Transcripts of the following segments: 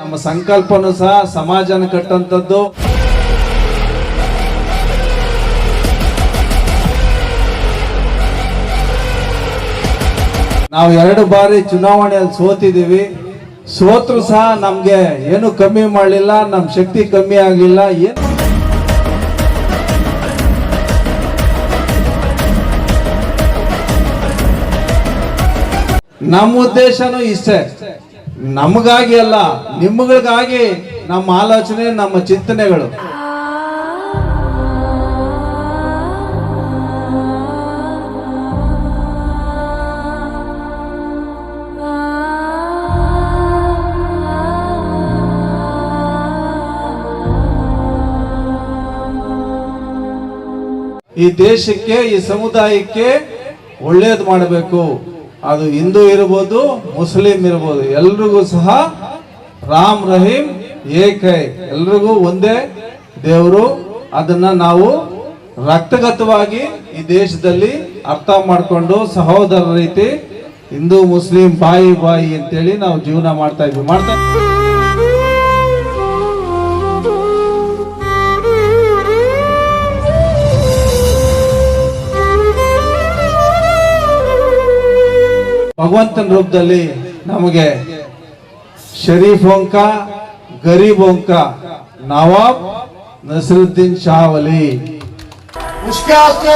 ನಮ್ಮ ಸಂಕಲ್ಪನೂ ಸಹ ಸಮಾಜನ ಕಟ್ಟಂತದ್ದು ನಾವು ಎರಡು ಬಾರಿ ಚುನಾವಣೆಯಲ್ಲಿ ಸೋತಿದ್ದೀವಿ. ಸೋತ್ರು ಸಹ ನಮ್ಗೆ ಏನು ಕಮ್ಮಿ ಮಾಡಲಿಲ್ಲ ನಮ್ಮ ಶಕ್ತಿ ಕಮ್ಮಿ ಆಗಲಿಲ್ಲ, ಏನು ನಮ್ಮ ಉದ್ದೇಶನೂ ಇಷ್ಟೇ. ನಮಗಾಗಿ ಅಲ್ಲ ನಿಮ್ಮಗಳಿಗಾಗಿ ನಮ್ಮ ಆಲೋಚನೆ ನಮ್ಮ ಚಿಂತನೆಗಳು. ಈ ದೇಶಕ್ಕೆ ಈ ಸಮುದಾಯಕ್ಕೆ ಒಳ್ಳೇದು ಮಾಡಬೇಕು. ಅದು ಹಿಂದೂ ಇರ್ಬೋದು, ಮುಸ್ಲಿಂ ಇರ್ಬೋದು, ಎಲ್ರಿಗೂ ಸಹ ರಾಮ್ ರಹೀಂ ಏಕೈ. ಎಲ್ರಿಗೂ ಒಂದೇ ದೇವರು. ಅದನ್ನ ನಾವು ರಕ್ತಗತವಾಗಿ ಈ ದೇಶದಲ್ಲಿ ಅರ್ಥ ಮಾಡಿಕೊಂಡು ಸಹೋದರ ರೀತಿ ಹಿಂದೂ, ಮುಸ್ಲಿಂ ಬಾಯಿ ಬಾಯಿ ಅಂತೇಳಿ ನಾವು ಜೀವನ ಮಾಡ್ತಾ ಇದ್ವಿ. ಮಾಡ್ತಾ ಭಗವಂತನ ರೂಪದಲ್ಲಿ ನಮಗೆ ಶರೀಫ್ ಓಂಕ ಗರೀಬ್ ಓಂಕ ನವಾಬ್ ನಸರುದ್ದೀನ್ ಶಾವಲಿ उसके वास्ते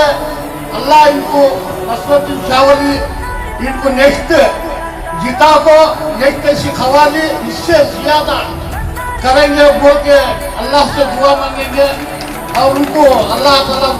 अल्लाह इनको नसरुद्दीन शावली इनको नेक्स्ट जीता को नेक्स्ट ऐसी खवाली इससे ज्यादा करेंगे बोल के अल्लाह से दुआ मांगेंगे और उनको अल्लाह ताला